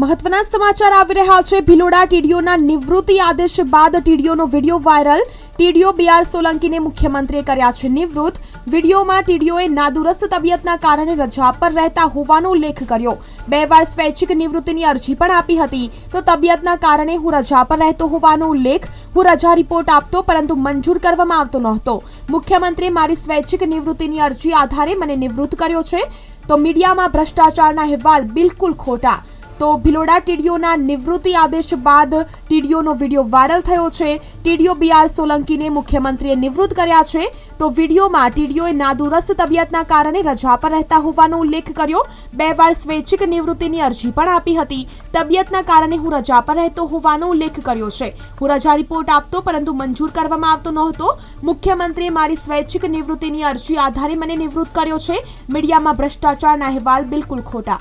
મહત્વના સમાચાર આવી રહ્યા છે. ભિલોડા ટીડીઓના નિવૃત્તિ આદેશ બાદ ટીડીઓનો વીડિયો વાયરલ. ટીડીઓ બીઆર સોલંકીને મુખ્યમંત્રીએ કર્યા છે નિવૃત્ત. વિડીયોમાં ટીડીઓએ નાદુરસ્ત તબિયતના કારણે રજા પર રહેતા હોવાનો ઉલ્લેખ કર્યો. બે વાર સ્વૈચ્છિક નિવૃત્તિની અરજી પણ આપી હતી. તો તબિયતના કારણે હું રજા પર રહેતો હોવાનો ઉલ્લેખ. હું રજા રિપોર્ટ આપતો પરંતુ મંજૂર કરવામાં આવતો નહોતો. મુખ્યમંત્રીએ મારી સ્વૈચ્છિક નિવૃત્તિની અરજી આધારે મને નિવૃત્ત કર્યો છે. તો મીડિયામાં ભ્રષ્ટાચારના અહેવાલ બિલકુલ ખોટા. તો ભિલોડા ટીડીઓના નિવૃત્તિ આદેશ બાદ ટીડીઓનો વીડિયો વાયરલ થયો છે. ટીડીઓ બીઆર સોલંકીને મુખ્યમંત્રીએ નિવૃત્ત કર્યા છે. તો વિડીયોમાં ટીડીઓએ નાદુરસ્ત તબિયતના કારણે રજા પર રહેતા હોવાનો ઉલ્લેખ કર્યો. બે વાર સ્વૈચ્છિક નિવૃત્તિની અરજી પણ આપી હતી. તબિયતના કારણે હું રજા પર રહેતો હોવાનો ઉલ્લેખ કર્યો છે. હું રજા રિપોર્ટ આપતો પરંતુ મંજૂર કરવામાં આવતો નહોતો. મુખ્યમંત્રીએ મારી સ્વૈચ્છિક નિવૃત્તિની અરજી આધારે મને નિવૃત્ત કર્યો છે. મીડિયામાં ભ્રષ્ટાચારના અહેવાલ બિલકુલ ખોટા.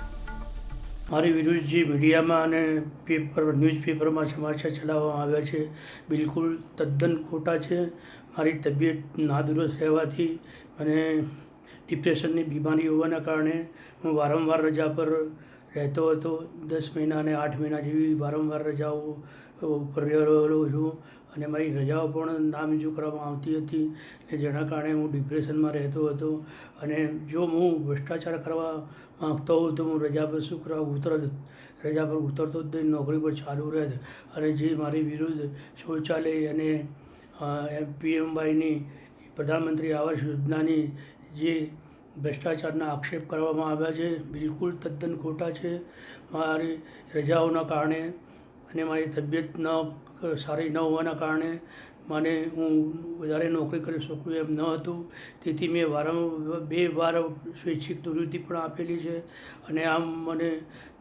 મારી વિરુદ્ધ જે મીડિયામાં અને પેપર, ન્યૂઝપેપરમાં સમાચાર ચલાવવામાં આવ્યા છે, બિલકુલ તદ્દન ખોટા છે. મારી તબિયત નાદુરસ્ત રહેવાથી અને ડિપ્રેશનની બીમારી હોવાના કારણે હું વારંવાર રજા પર રહેતો હતો. દસ મહિના અને આઠ મહિના જેવી વારંવાર રજાઓ ઉપર રહેલો છું. અને મારી રજાઓ પણ નામંજૂર કરવામાં આવતી હતી. અને જેના કારણે હું ડિપ્રેશનમાં રહેતો હતો. અને જો હું ભ્રષ્ટાચાર કરવા માગતો હોઉં તો હું રજા પર શું કરવા ઉતરત, રજા પર ઉતરતો જ નહીં, નોકરી પર ચાલુ રહેત. અને જે મારી વિરુદ્ધ શૌચાલય અને પીએમવાયની પ્રધાનમંત્રી આવાસ યોજનાની જે ભ્રષ્ટાચારના આક્ષેપ કરવામાં આવ્યા છે. બિલકુલ તદ્દન ખોટા છે. મારી રજાઓના કારણે અને મારી તબિયત ન સારી ન હોવાના કારણે મને હું વધારે નોકરી કરી શકું એમ ન હતું. તેથી મેં વારંવાર બે વાર સ્વૈચ્છિક નિવૃત્તિ પણ આપેલી છે અને આમ મને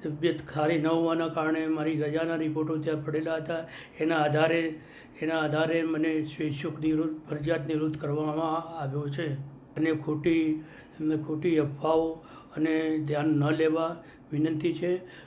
તબિયત સારી ન હોવાના કારણે મારી રજાના રિપોર્ટો ત્યાં પડેલા હતા. એના આધારે એના આધારે મને સ્વૈચ્છિક નિવૃત્ત ફરજિયાત નિવૃત્ત કરવામાં આવ્યો છે. અને ખોટી ખોટી અફવાઓ અને ધ્યાન ન લેવા વિનંતી છે.